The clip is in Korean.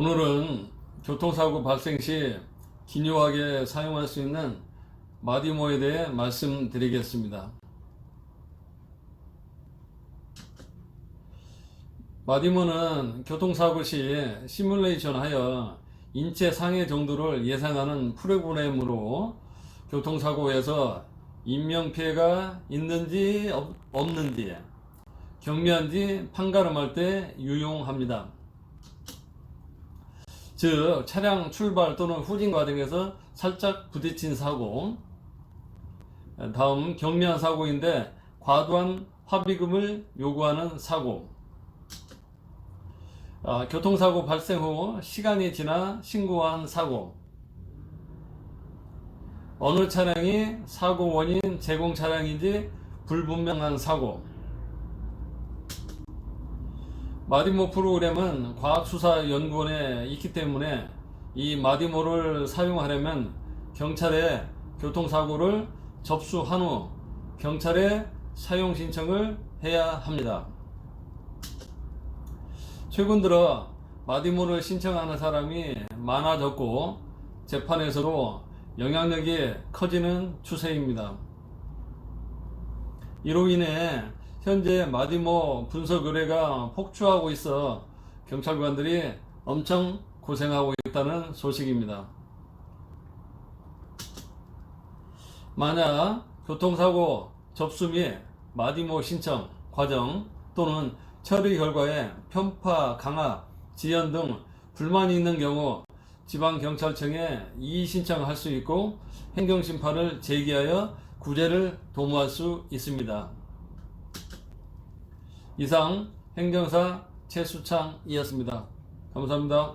오늘은 교통사고 발생 시 기묘하게 사용할 수 있는 마디모에 대해 말씀드리겠습니다. 마디모는 교통사고 시 시뮬레이션 하여 인체 상해 정도를 예상하는 프로그램으로 교통사고에서 인명피해가 있는지 없- 없는지 경미한지 판가름할 때 유용합니다. 즉 차량 출발 또는 후진 과정에서 살짝 부딪힌 사고. 다음 경미한 사고인데 과도한 합의금을 요구하는 사고. 아, 교통사고 발생 후 시간이 지나 신고한 사고. 어느 차량이 사고 원인 제공 차량인지 불분명한 사고 마디모 프로그램은 과학수사연구원에 있기 때문에 이 마디모를 사용하려면 경찰에 교통사고를 접수한 후 경찰에 사용 신청을 해야 합니다. 최근 들어 마디모를 신청하는 사람이 많아졌고 재판에서도 영향력이 커지는 추세입니다. 이로 인해 현재 마디모 분석 의뢰가 폭주하고 있어 경찰관들이 엄청 고생하고 있다는 소식입니다. 만약 교통사고 접수 및 마디모 신청 과정 또는 처리 결과에 편파, 강압, 지연 등 불만이 있는 경우 지방경찰청에 이의 신청할 수 있고 행정심판을 제기하여 구제를 도모할 수 있습니다. 이상 행정사 최수창이었습니다. 감사합니다.